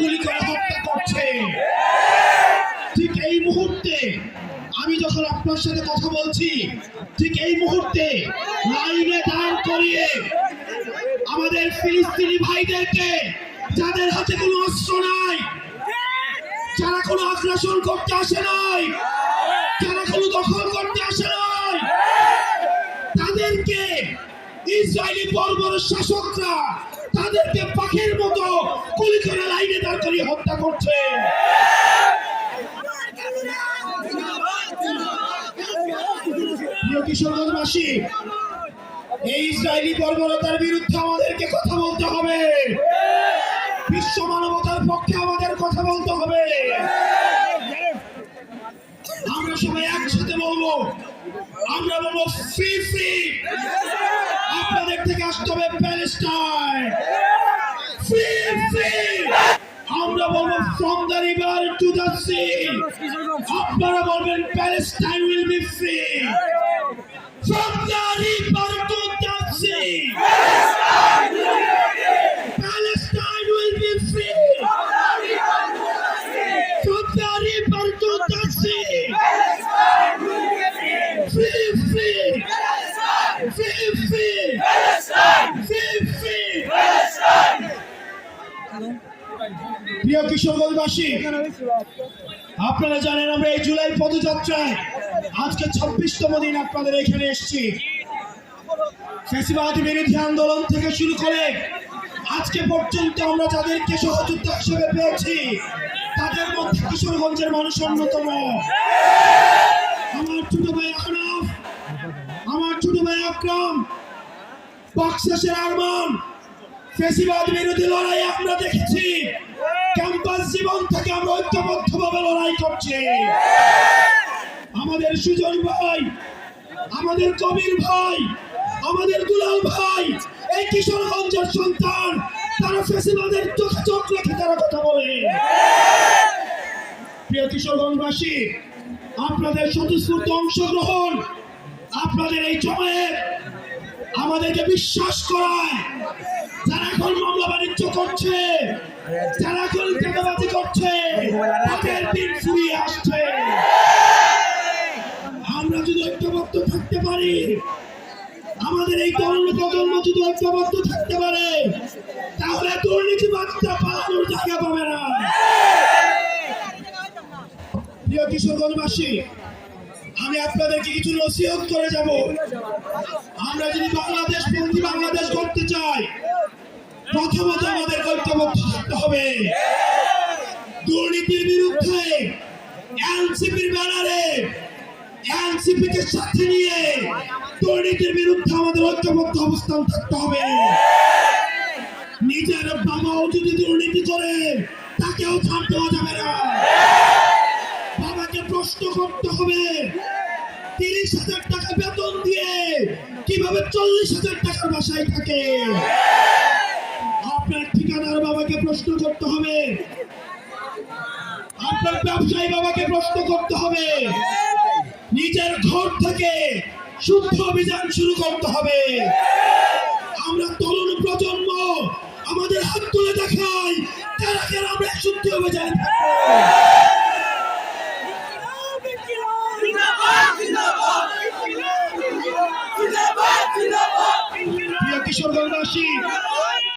গুলি করে হত্যা করছে। ঠিক এই মুহূর্তে আমি যখন আপনার সাথে কথা বলছি, ঠিক এই মুহূর্তে লাইনে দাঁড় করিয়ে আমাদের ফিলিস্তিনি ভাইদেরকে, যাদের হাতে কোনো অস্ত্র নাই, যারা কোনো আগ্রাসন করতে আসে নাই, যারা কোনো দখল করতে আসে নাই, তাদেরকে ইসরায়েলি বর্বর শাসকরা তাদেরকে পাখির মতো গুলি করে লাইনে দাঁড় করিয়ে হত্যা করছে। কিশোরগঞ্জবাসী এই ইসরায়েলি বর্বরতার বিরুদ্ধে আমাদেরকে কথা বলতে হবে। বিশ্ব মানবতার পক্ষে আমাদের কথা বলতে হবে। আমরা সবাই একসাথে বলব, আমরা বলব, ফ্রি ফ্রি। আপনাদের থেকে আসতে হবে প্যালেস্টাইন। ফ্রি আমরা বলব from the river to the sea আপনারা বলবেন Palestine will be free from the river to the sea Palestine will be free from the river to the sea. Free, free, free, free, free, free. প্রিয় কিশোরগঞ্জবাসী, আপনারা জানেন আমরা এই জুলাই পদযাত্রায় আজকে ছাব্বিশতম দিন আপনাদের এখানে এসেছি। ফেসিবাদ বিরোধী আন্দোলন থেকে শুরু করে আজকে পর্যন্ত আমরা যাদেরকে সহযোদ্ধা হিসেবে পেয়েছি, তাদের মধ্যে কিশোরগঞ্জের মানুষ অন্যতম। আমার ছোট ভাই আহনাফ আকরাম বাক্সাসের আরমান। ফেসিবাদ বিরোধী লড়াই আমরা দেখেছি। ক্যাম্পাস জীবন থেকে আমরা ঐক্যবদ্ধভাবে লড়াই করছি। আমাদের সুজন ভাই, আমাদের কবির ভাই, আমাদের দুলাল ভাই, এই কিশোরগঞ্জের সন্তান, তারা ফেসিবাদের চোখে চোখ রেখে তারা কথা বলে। প্রিয় কিশোরগঞ্জবাসী, আপনাদের স্বতঃস্ফূর্ত অংশগ্রহণ আপনাদের এই সময়ে আমাদেরকে বিশ্বাস করায়। যারা এখন মামলা বাণিজ্য করছে, যারা এখন টাকাবাজি করছে, তাদের দিন ফুরিয়ে আসছে। আমরা যদি ঐক্যবদ্ধ থাকতে পারি, আমাদের এই তরুণ প্রজন্ম যদি ঐক্যবদ্ধ থাকতে পারে, তাহলে দুর্নীতিবাদটা পালানোর জায়গা পাবে না। প্রিয় কিশোরগঞ্জবাসী আমি আপনাদেরকে কিছু নসিহত করে যাব। আমরা যদি বাংলাদেশ বন্দি বাংলাদেশ করতে চাই, প্রথমত আমাদের ঐক্যবদ্ধ থাকতে হবে। দুর্নীতির বিরুদ্ধে এনসিপির ব্যানারে এনসিপি কে সাথে নিয়ে দুর্নীতির বিরুদ্ধে আমাদের ঐক্যবদ্ধ অবস্থান থাকতে হবে। নিজের বাবাও যদি দুর্নীতি করে, তাকেও দেওয়া যাবে না। প্রশ্ন করতে হবে। তিরিশ হাজার টাকা বেতন দিয়ে কীভাবে চল্লিশ হাজার টাকার বাসায় থাকে? আপনার ঠিকানার বাবাকে প্রশ্ন করতে হবে। আপনার ব্যবসায়ী বাবাকে প্রশ্ন করতে হবে। নিজের ঘর থেকে শুদ্ধ অভিযান শুরু করতে হবে। আমরা তরুণ প্রজন্ম, আমাদের হাত তুলে দেখাই কারা আমরা শুদ্ধ অভিযান থাকব। কিশোরগঞ্জবাসী